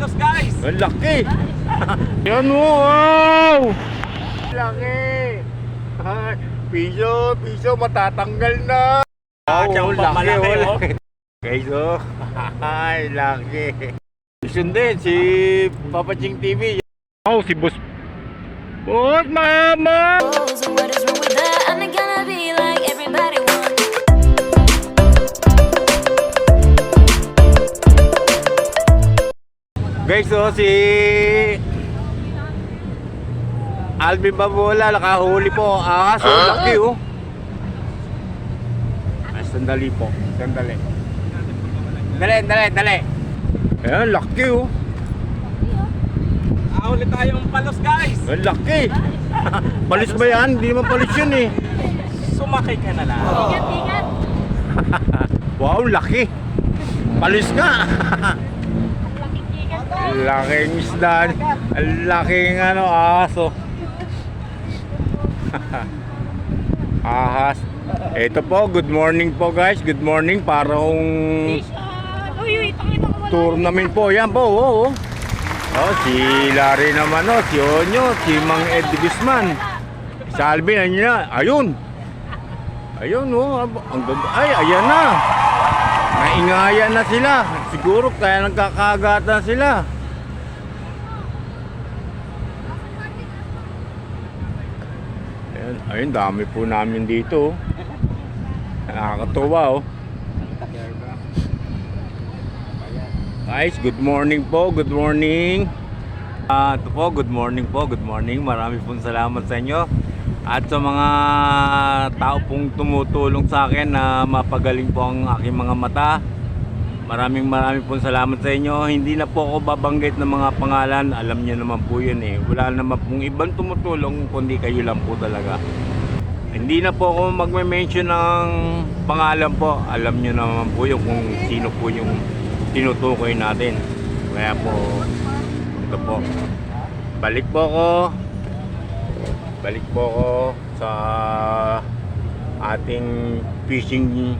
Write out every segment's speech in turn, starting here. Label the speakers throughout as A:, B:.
A: Los guys!
B: Ang laki! Yan mo, wow! Laki! Ay, piso, piso, matatanggal na!
A: Ah, pa malaki, oh.
B: Guys, oh. Ay, laki! Yun din, si Papa Ching TV. Oh, si Boss. Boss, mama!
C: So what is wrong with that? I'm not gonna be like everybody
B: Guys, oh, si Alvin Babola, nakahuli po. Ahas, oh, laki, oh. Ah, sandali po, sandali. Dali, dali, dali. Ayan, laki, oh.
A: Ah, ulit tayong palos guys!
B: Ang laki. palis ba yan? Hindi naman palis yun, eh.
A: Sumakay ka na lang.
B: Wow, laki. Palis ka. Laking isda. Ang laking ano, aso. Ahas. Ito po, good morning po guys. Good morning. Parang tournament po. Yan po, oh, oh. Oh, si Larry naman, oh. Si Onyo, si Mang Ed Guzman. Ano na? Ayun. Ayun, oh. Ang ganda. Ay, ayan na. Naingayan na sila. Siguro kaya nagkakagatan sila. Ayun, dami po namin dito. oh. Nakakatuwa, oh. Guys, good morning po. Good morning. Ito po, good morning po. Good morning. Marami pong salamat sa inyo. At sa mga tao pong tumutulong sa akin na mapagaling po ang aking mga mata. Maraming maraming pong salamat sa inyo. Hindi na po ako babanggit ng mga pangalan. Alam niyo naman po yun eh. Wala naman pong ibang tumutulong kundi kayo lang po talaga. Hindi na po ako magme-mention ng pangalan po. Alam niyo naman po yung kung sino po yung tinutukoy natin. Kaya po, ito po. Balik po ako. Balik po ako sa ating fishing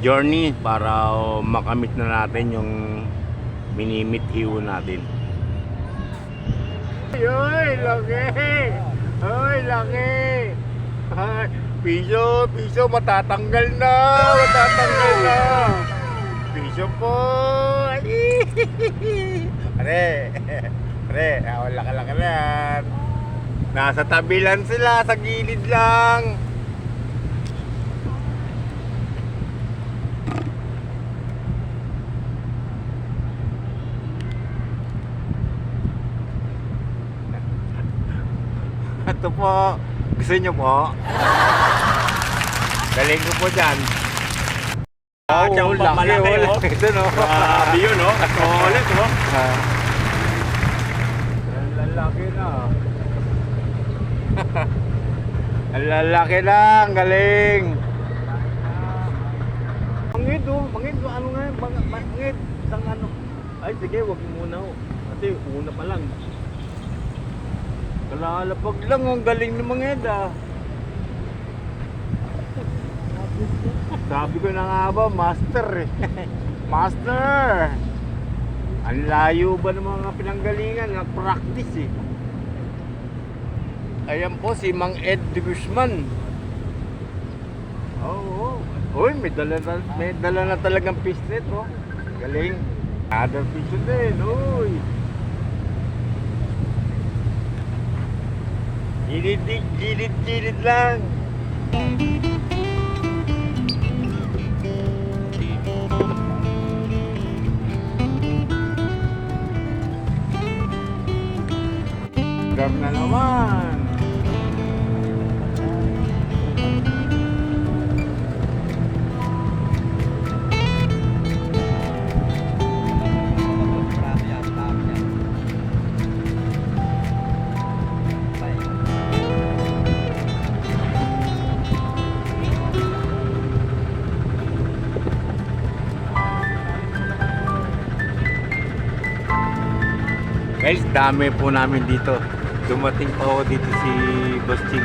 B: journey para makamit na natin yung minimit hiwo natin. Ay, laki! Ay, laki! Ay, piso, piso, matatanggal na! Matatanggal na! Piso po! Pare, ah, wala ka lang. Nasa tabi lang sila, sa gilid lang. Ito po. Gusto niyo po? Galing ko po dyan.
A: Ah, dyan pa malaki, oh.
B: Ito no.
A: Grabe yun, oh. Solid, oh.
B: Ah. Ang lalaki na. Ang lalaki na, ang galing. Mangid oh, mangid ano nga, Mang- mangid, isang ano. Ay sige, wag muna oh. Kasi una pa lang. Kalalapag lang, ang galing ng mangid ah. Sabi ko na nga ba, master eh. master! Ang layo ba ng mga pinanggalingan? Nag-practice eh. Ayan po si Mang Ed Guzman. Oo. Oh, Uy, may dala na, may dala na talagang pisnet oh. Galing. Other fish din. Uy. Gilid, gilid, gilid lang. Dami po namin dito. Dumating pa ako dito si Boss Ching.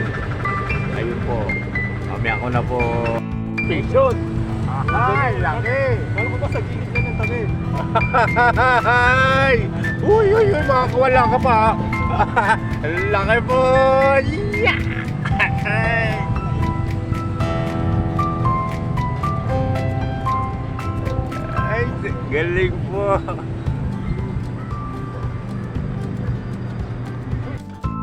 B: Ayun po. Kami ako na po. Pishot! Ay, laki!
A: Alam mo ba sa gilid ka ng
D: sakit.
B: Ay! Uy, uy, uy, makakawala ka pa. Laki po! Yeah! Ay, galing po.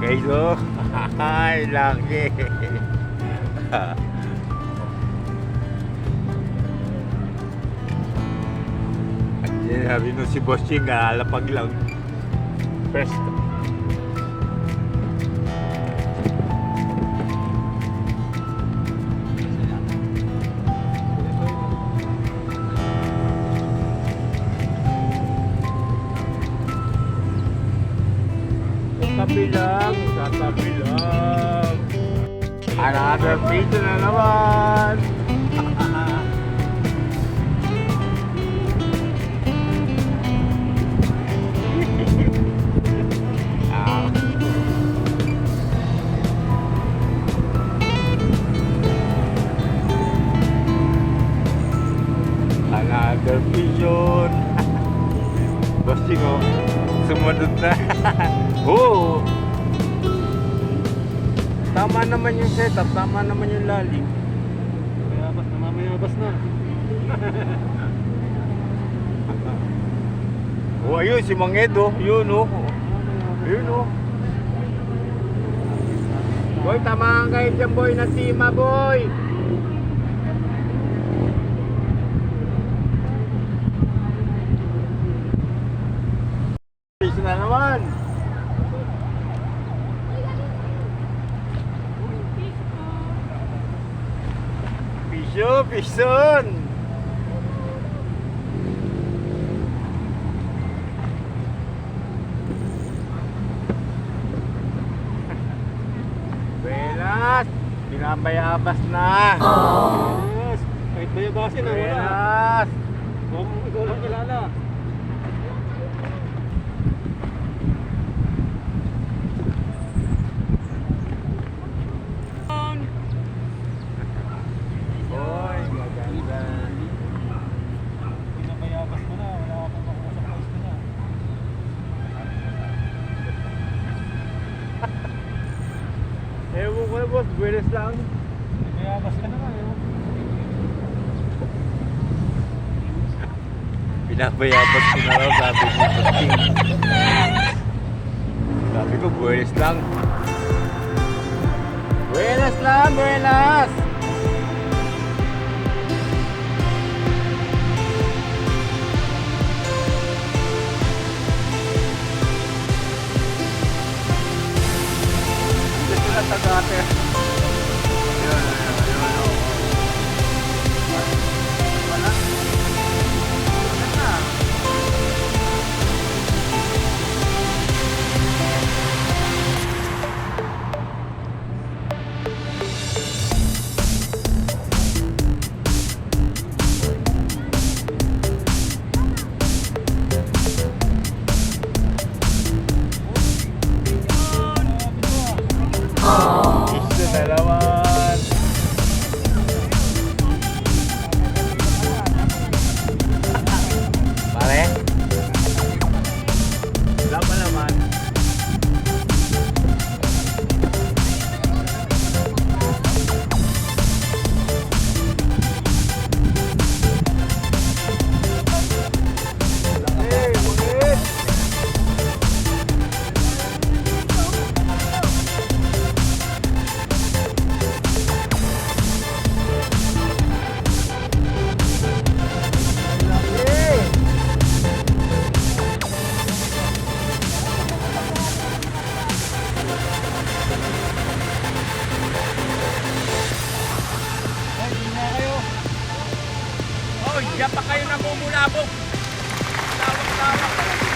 B: Kaiso, ay, laki. At sabi nung si Boss Ching, alapag lang.
D: Best.
B: Tatabi lang, tatabi lang. Another pizza na naman. Ah. Another vision. Bossing oh. Sumunod na. Oo. Tama naman yung setup, tama naman yung lalim.
D: Mayabas na, mamayabas na.
B: Oh, ayun, si Mang Ed, oh. Yun, oh. Yun, oh. Boy, tamahan kayo dyan, boy, na sima, boy. Peace na naman. Piso, pison. Buenas! Pinabayabas na!
D: Yes. Kahit bayabasin na, wala.
B: Buenas!
D: Huwag mo ikaw lang kilala.
B: Boy, maganda.
D: Pinabayabas mo na, wala akong makuha sa post na.
B: Ewan ko na boss, buenas lang.
D: Pinabayabas ka naman, eh.
B: Pinabayabas ko na raw sabi ko sa king. Sabi ko, buenas lang. Buenas lang, buenas! Hindi Diyan pa kayo namumulabog. Tawag-tawag.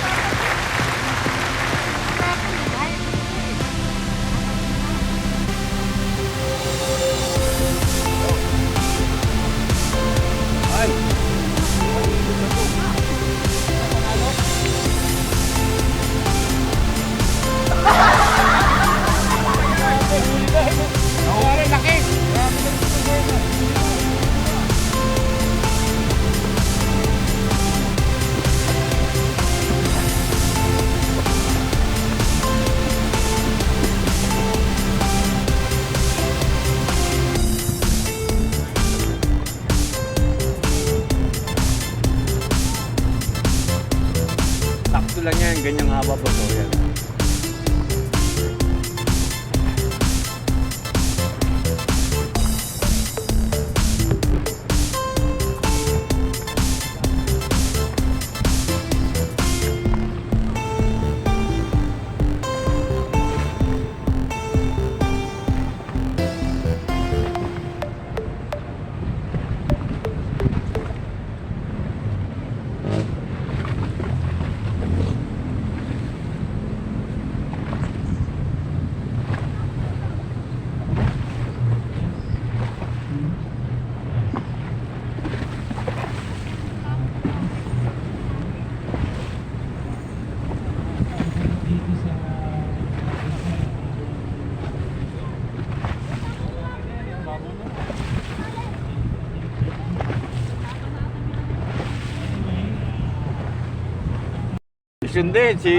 B: Yun din, si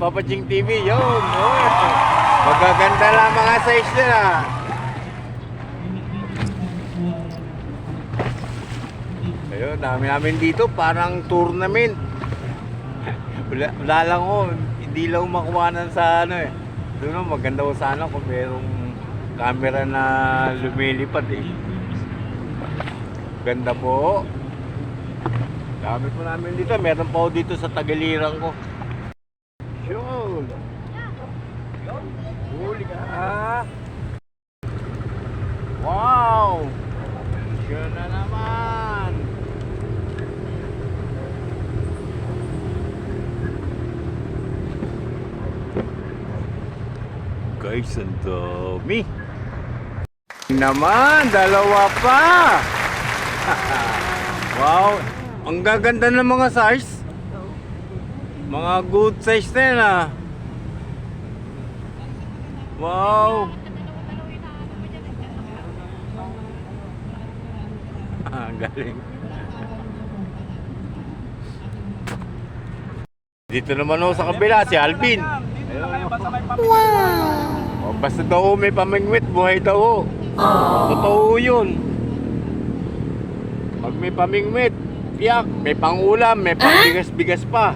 B: Papa Ching TV, yun. Oh. Magaganda lang mga size nila. Ayun, dami namin dito, parang tournament. wala, wala lang ko, hindi lang makuhanan sa ano eh. Doon maganda ko sana kung merong camera na lumilipad eh. Ganda po. Dami po namin dito. Meron pa dito sa Tagalirang ko. Yun. Huli ka. Wow! Sure na naman. Guys, ang dami. Naman, dalawa pa. wow, ang gaganda ng mga size. Mga good size na yan ah. Wow. Ah, galing. Dito naman ako sa kabila, si Alvin.
A: Na kayo, basta
B: daw may pamingwit, buhay daw. Totoo yun. Pag may pamingwit, tiyak, may pangulam, may pangbigas-bigas pa.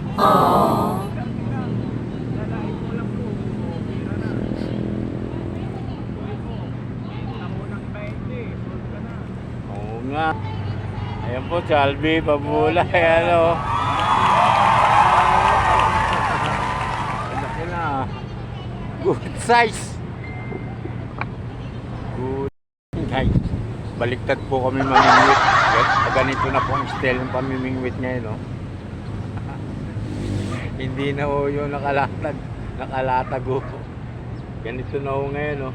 B: Oo nga. Ayan po, Chalby, pabula. Ayan o. Laki na. Good size. Good guys. Baliktad po kami mamingwit. Gan- Ganito na po ang style ng pamimingwit ngayon, no? Hindi na ho yung nakalatag. Nakalatag ho. Ganito na ho ngayon, no?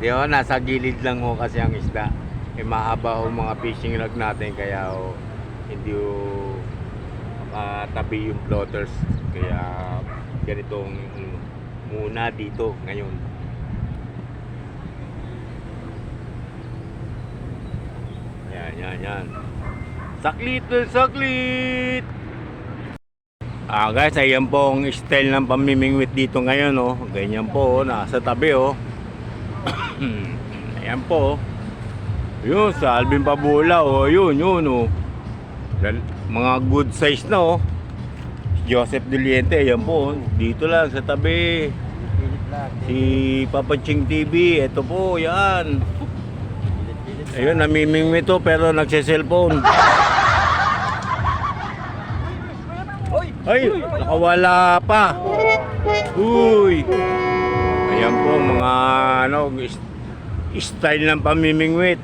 B: Di ho, nasa gilid lang ho kasi ang isda. Eh, mahaba ho mga fishing rod natin kaya ho, hindi ho makatabi yung floaters. Kaya ganitong mm, muna dito ngayon. Yan, yan, yan. Saklit na saklit! Ah guys, ayan po ang style ng pamimingwit dito ngayon oh. Ganyan po, oh, nasa tabi oh. ayan po. oh. Yun, sa Alvin Pabula oh, yun, yun oh. Mga good size na oh. Joseph Deliente, ayan po, oh. dito lang sa tabi. Si Papa Ching TV, ito po, yan. Ayun, namimingwit to pero nagse-cellphone. Ay, nakawala pa. Uy. Ayan po mga ano style ng pamimingwit.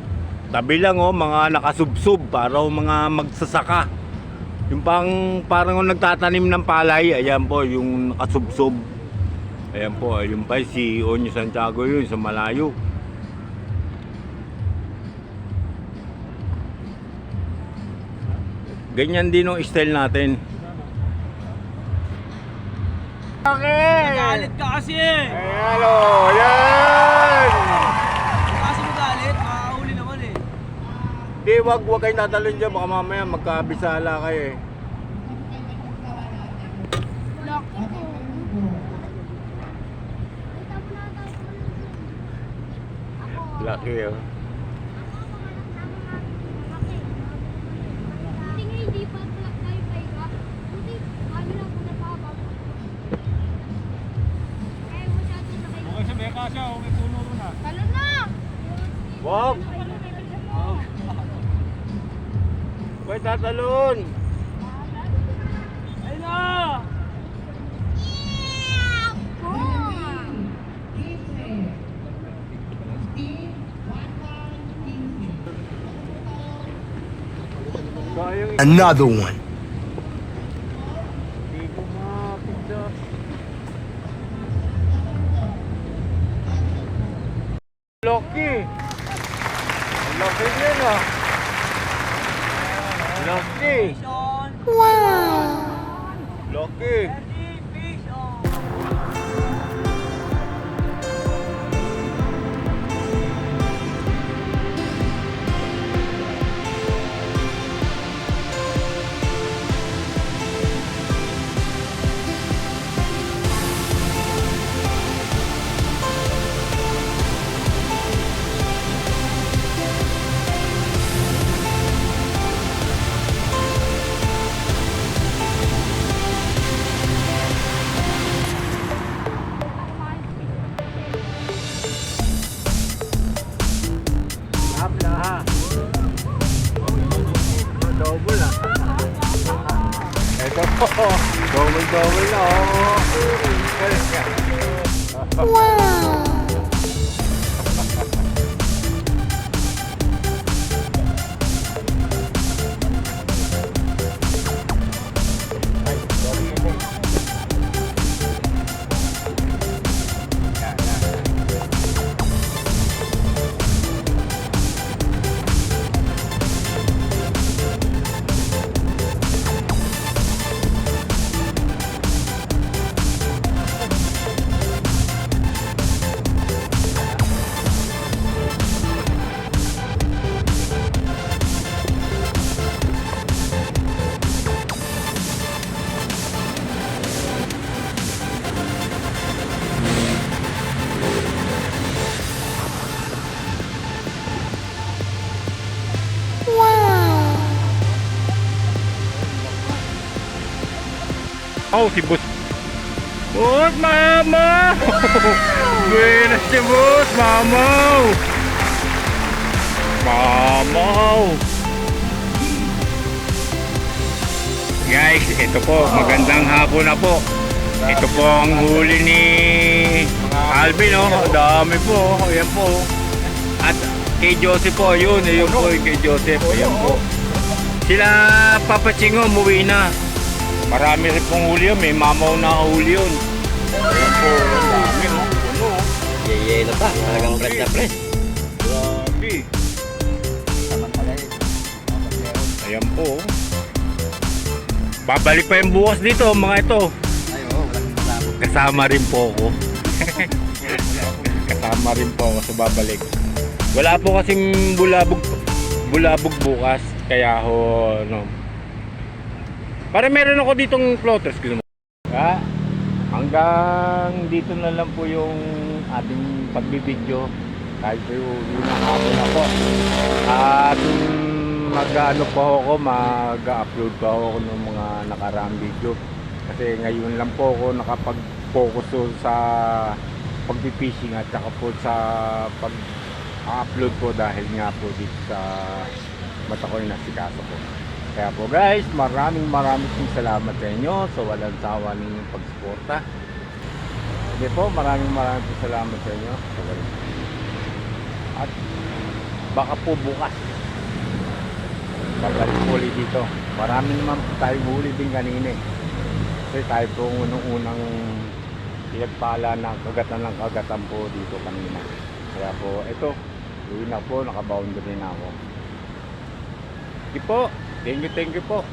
B: Tabi lang oh, mga nakasubsob para oh, mga magsasaka. Yung pang parang oh, nagtatanim ng palay, ayan po yung nakasubsob. Ayan po, yung pa si Onyo Santiago yun sa malayo. Ganyan din ang style natin. Okay.
A: Galit ka kasi eh.
B: Ayan o, yan!
A: Kasi magalit, makakahuli naman eh.
B: Di, wag, wag kayong tatalon dyan. Baka mamaya magkabisala kayo eh. Laki oh.
E: Tingin hindi pa pala tayo pahiga. Buti, kami lang po napapagod.
D: siya, oh, may puno ron ah.
B: Wag! May tatalon!
A: Ayun na!
B: Sayang
E: Another one.
B: hindi ko makapita. Lucky! Ang Lucky din ah! Lucky!
A: Fish on!
B: Oh, si Boss. Boss, mama! Buenas si Boss, mama! Mama! Guys, ito po, magandang hapon na po. Ito po ang huli ni Alvin, oh. Dami po, ayan po. At kay Joseph po, yun, yun po, kay Joseph, ayan po. Sila Papa Chingo, umuwi na. Marami rin pong huli yun. May mamaw na huli yun. Ayan po. Ang dami, no? Puno.
E: Yeyelo pa. Talagang fresh na fresh.
B: Grabe. Ayan po. Babalik pa yung bukas dito, mga ito. Kasama rin po ako. Kasama rin po ako sa babalik. Wala po kasing bulabog bulabog bukas. Kaya ho, ano. Para meron ako ditong plotters. Gusto mo? Ha? Hanggang dito na lang po yung ating pagbibideo. Kahit po yung hapon na po. At mag-ano po ako, mag-upload po ako ng mga nakaraang video. Kasi ngayon lang po ako nakapag-focus sa pag-fishing at saka po sa pag-upload po dahil nga po dito sa mata ko yung nasikaso po. Kaya po guys, maraming maraming salamat sa inyo sa walang sawa ninyong pagsuporta. Sige po, maraming maraming salamat sa inyo At baka po bukas babalik po ulit dito. Marami naman po tayong huli din kanina eh. Kasi tayo po ang unang-unang pinagpala ng kagatan ng kagatan po dito kanina. Kaya po, ito, uwi na po, nakaboundary na ako. Sige po, thank you, thank you po.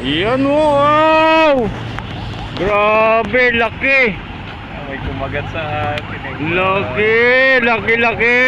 B: Yan wow! Grabe, laki!
D: May kumagat sa akin.
B: Laki, laki, laki!